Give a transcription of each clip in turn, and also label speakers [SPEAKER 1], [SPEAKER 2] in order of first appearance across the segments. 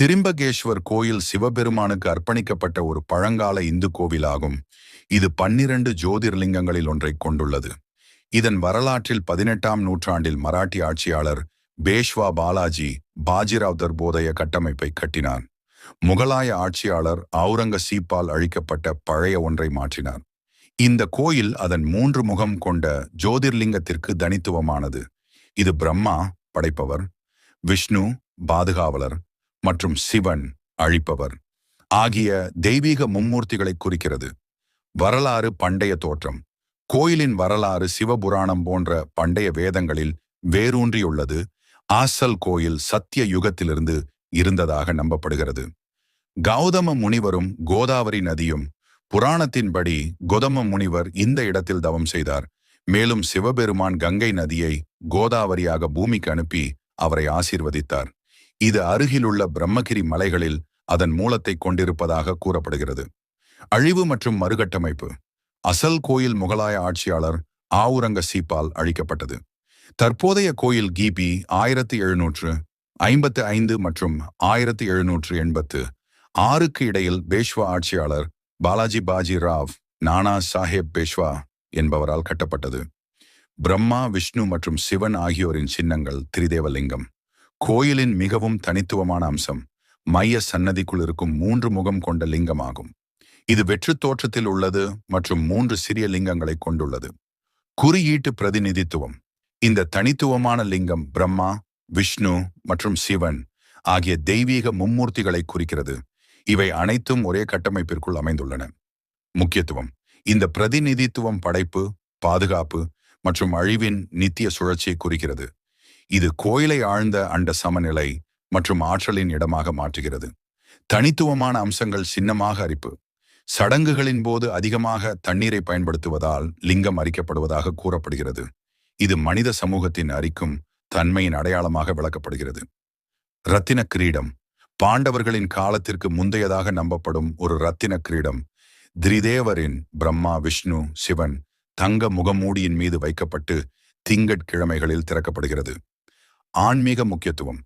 [SPEAKER 1] திரிம்பகேஸ்வர் கோயில் சிவபெருமானுக்கு அர்ப்பணிக்கப்பட்ட ஒரு பழங்கால இந்து கோவிலாகும். இது பன்னிரண்டு ஜோதிர்லிங்கங்களில் ஒன்றை கொண்டுள்ளது. இதன் வரலாற்றில் பதினெட்டாம் நூற்றாண்டில் மராட்டி ஆட்சியாளர் பேஷ்வா பாலாஜி பாஜிராவ் தர்போதய கட்டமைப்பை கட்டினார். முகலாய ஆட்சியாளர் அவுரங்கசீப்பால் அழிக்கப்பட்ட பழைய ஒன்றை மாற்றினார். இந்த கோயில் அதன் மூன்று முகம் கொண்ட ஜோதிர்லிங்கத்திற்கு தனித்துவமானது. இது பிரம்மா படைப்பவர் விஷ்ணு பாதுகாவலர் மற்றும் சிவன் அழிப்பவர். ஆகிய தெய்வீக மும்மூர்த்திகளை குறிக்கிறது. வரலாறு பண்டைய தோற்றம். கோயிலின் வரலாறு சிவபுராணம் போன்ற பண்டைய வேதங்களில் வேரூன்றியுள்ளது. ஆசல் கோயில் சத்திய யுகத்திலிருந்து இருந்ததாக நம்பப்படுகிறது. கௌதம முனிவரும் கோதாவரி நதியும் புராணத்தின்படி கோதம முனிவர் இந்த இடத்தில் தவம் செய்தார். மேலும் சிவபெருமான் கங்கை நதியை கோதாவரியாக பூமிக்கு அனுப்பி அவரை ஆசீர்வதித்தார். இது அருகிலுள்ள பிரம்மகிரி மலைகளில் அதன் மூலத்தை கொண்டிருப்பதாக கூறப்படுகிறது. அழிவு மற்றும் மறுகட்டமைப்பு. அசல் கோயில் முகலாய ஆட்சியாளர் ஆவுரங்க சீப்பால் அழிக்கப்பட்டது. தற்போதைய கோயில் கிபி ஆயிரத்தி எழுநூற்று ஐம்பத்து ஐந்து மற்றும் ஆயிரத்தி எழுநூற்று எண்பத்து ஆறுக்கு இடையில் பேஷ்வா ஆட்சியாளர் பாலாஜி பாஜி ராவ் நானா சாஹேப் பேஷ்வா என்பவரால் கட்டப்பட்டது. பிரம்மா விஷ்ணு மற்றும் சிவன் ஆகியோரின் சின்னங்கள் திரிதேவலிங்கம். கோயிலின் மிகவும் தனித்துவமான அம்சம் மைய சன்னதிக்குள் இருக்கும் மூன்று முகம் கொண்ட லிங்கமாகும். இது வெற்று தோற்றத்தில் உள்ளது மற்றும் மூன்று சிறிய லிங்கங்களை கொண்டுள்ளது. குறியீட்டு பிரதிநிதித்துவம். இந்த தனித்துவமான லிங்கம் பிரம்மா விஷ்ணு மற்றும் சிவன் ஆகிய தெய்வீக மும்மூர்த்திகளை குறிக்கிறது. இவை அனைத்தும் ஒரே கட்டமைப்பிற்குள் அமைந்துள்ளன. முக்கியத்துவம். இந்த பிரதிநிதித்துவம் படைப்பு பாதுகாப்பு மற்றும் அழிவின் நித்திய சுழற்சியை குறிக்கிறது. இது கோயிலை ஆழ்ந்த அண்ட சமநிலை மற்றும் ஆற்றலின் இடமாக மாற்றுகிறது. தனித்துவமான அம்சங்கள் சின்னமாக அரிப்பு. சடங்குகளின் போது அதிகமாக தண்ணீரை பயன்படுத்துவதால் லிங்கம் அரிக்கப்படுவதாக கூறப்படுகிறது. இது மனித சமூகத்தின் அரிக்கும் தன்மையின் அடையாளமாக விளக்கப்படுகிறது. இரத்தின கிரீடம். பாண்டவர்களின் காலத்திற்கு முந்தையதாக நம்பப்படும் ஒரு இரத்தின கிரீடம். திரிதேவரின் பிரம்மா விஷ்ணு சிவன் தங்க முகமூடியின் மீது வைக்கப்பட்டு திங்கட்கிழமைகளில் திறக்கப்படுகிறது. ஆன்மீக முக்கியத்துவம்.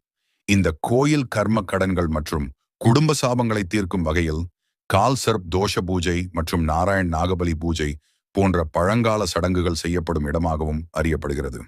[SPEAKER 1] இந்த கோயில் கர்ம கடன்கள் மற்றும் குடும்ப சாபங்களை தீர்க்கும் வகையில் கால் சர்ப் தோஷ பூஜை மற்றும் நாராயண் நாகபலி பூஜை போன்ற பழங்கால சடங்குகள் செய்யப்படும் இடமாகவும் அறியப்படுகிறது.